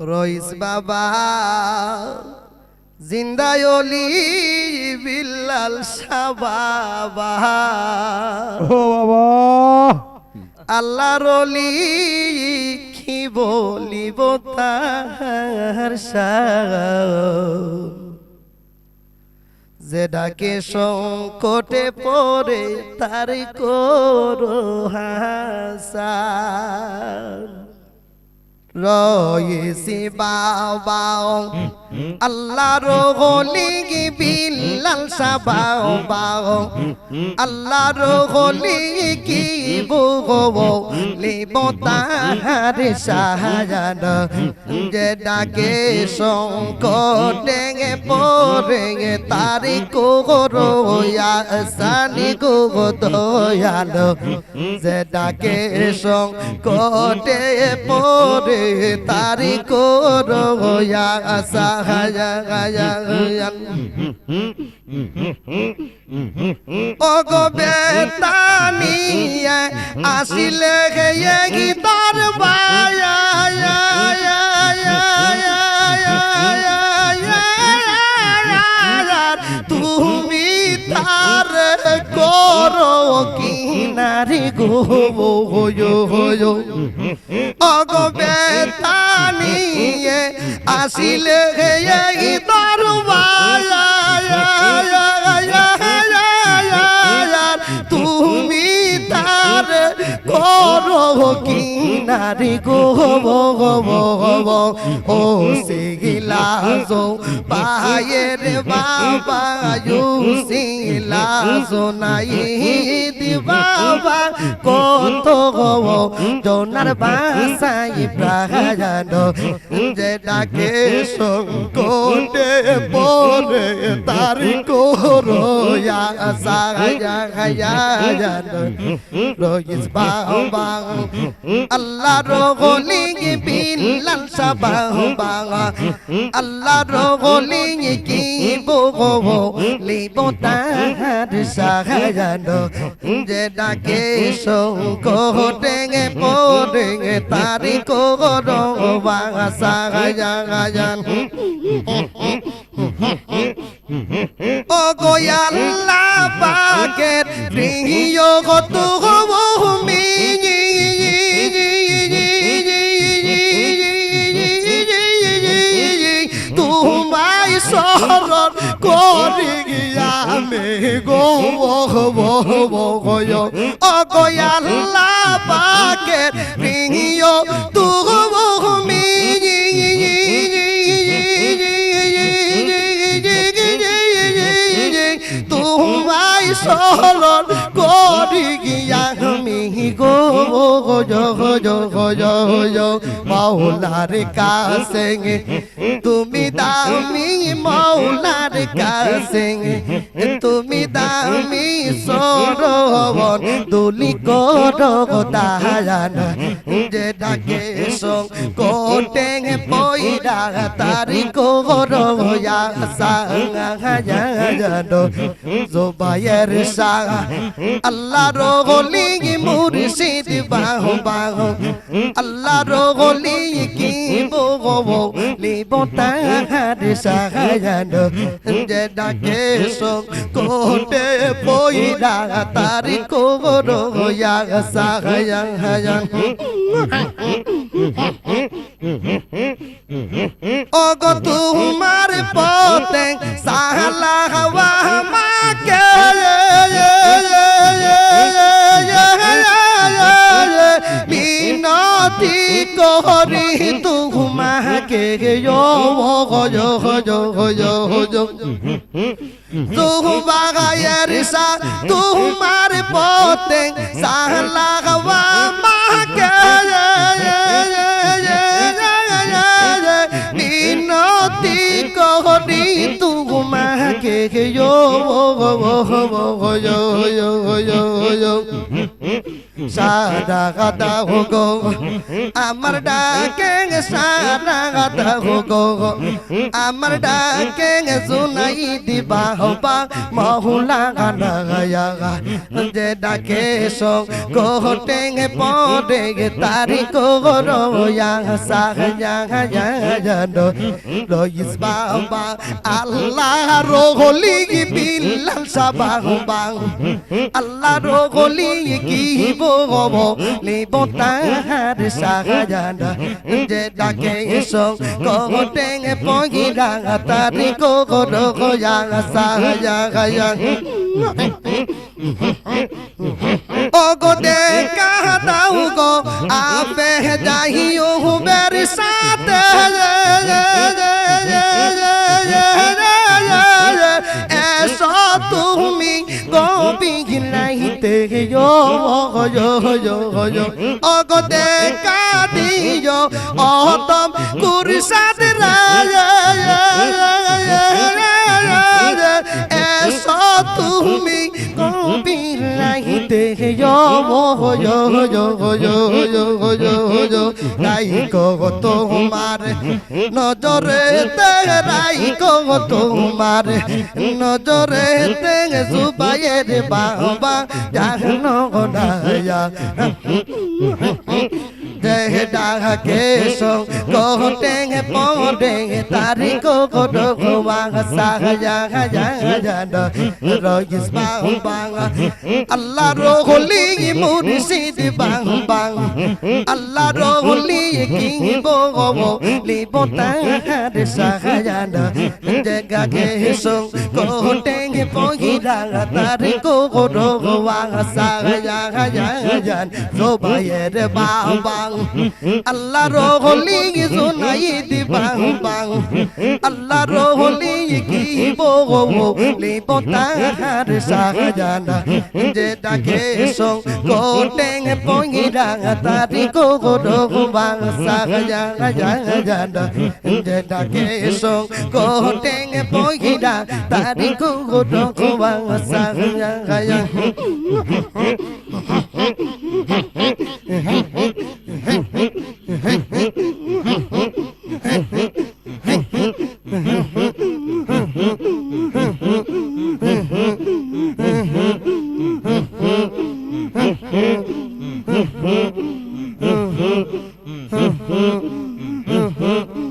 রইস বাবা জিন্দায়লি বিল্লাল সাবাবা ও বাবা। আল্লাহ রলি কি বলিব তাহার। যে ডাকে সংকটে পড়ে তার করো হাসান। রয়েছি বাবাও। আল্লাহ রোগলি বিল্লাল সাবাও বাও। আল্লাহ রোগলি কি বুগো লিব তাহার সাহাযান যে ডাকে সংকটে পড়ে তারি কোরো সানি গো দয়ালো যে ডাকে সংকটে পড়ে তারি কোরো সাহাযান ওগো বেতানিয়া আসিলে গিয়ে গীতার কিনারি গো অগো বেতানিয়ে আসিলে গিয়ে গীতার বায়া তুমি তার করো কিনারি গো ও সিগিলাজো পায়ের বাবা সিলাজো নাই বাবা, কত জোনার বাসাই প্রাহায়ান যে ডাকে সংকটে পরে তারি করো, ইয়া রইস বাবা আল্লাহ রগলি বিল্লাল সাবাবা আল্লাহ রগলি কি বগো লিব তাহার সাহাযান যে ডাকে সংকটে পড়ে তারি করো সাহাযান ও গোয়াল্লা পাকের প্রিয় কত গো ও গোয়াল্লা পাকের প্রিয় তুমি তোমায় স্মরণ করি গিয়া আমি গো মৌলার কাছে। তুমি দামি মৌলার কাছে। তুমি দামি সরবন দুলি করো দাহান যে ডাকে সং কোটে পয়রা তারি করো ইয়া সাঙ্গানো জোবায়ের সাহ আল্লাহ রগলি মুর্শিদ আল্লাহ রগলি কি বগো লিব তাহার সাহাযান যে ডাকে সং কোটে পয়রা তারি করো ইয়া সাহাযান ওগো তোমার পথে সাহলা হওয়া করি তোমাকে তুমাগায়ের সা তোমার পথে সাহলা হওয়া মাকে মিনতি করি তোমাকে সারা দাও গো আমার ডাকে সারা দাও গো আমার ডাকে শুনাই দিবা হবা মহুলা গানা গায়া যে ডাকে সো কোটে পড়ে তারি কোরো গায়া জানো রইস বাবা আল্লাহ রোগলি বিল্লাল সাবাং bobo ni bota de sagayana de da que eso como ten e pongira hasta rico goro goya sagaya gaya. Ogo de kahata ugo ape dahi o bersate গো গো গো গো ও গো দে কাদিও ও তম কুরসাদ রাজা রাই গো তোমার। নজরে রাই তোমার। নজরে জুবাইয়ের বাবা জান जय डाह केशो कोटेंगे पोटेंगे तारी को कोटो खुवा साह जाह जाह जान रोइस बाह बाह अल्लाह रोहली मुर्शिद बाह बाह अल्लाह रोहली की बो वो ली बोता हर साह जान जगह केशो कोटेंगे গোনায়া জয় ডাকে সো কোটে পড়ে তারি কো কোটো গোয়া সাহজা হাজা জান রইস বাং বাং আল্লাহ রোহলি মুর্শিদ বাং বাং আল্লাহ রোহলি কি বো বো লিব তাহার সাহাজান জগা কে সো কোটে পহিরা তারি কো কোটো গোয়া সাহজা হাজা জান রোবায়ের বাবা আল্লাহ রোহলি শোনাই দিবাং বাং আল্লাহ রোহলি কি বো লিব তাহার সাহাজানা যে ডাকে সো কোটে পহিরা তারি কো গোরো বাং সাহাজানা জানা যে ডাকে সো কোটে no kuban wasa kuyan kaya Mm-hmm.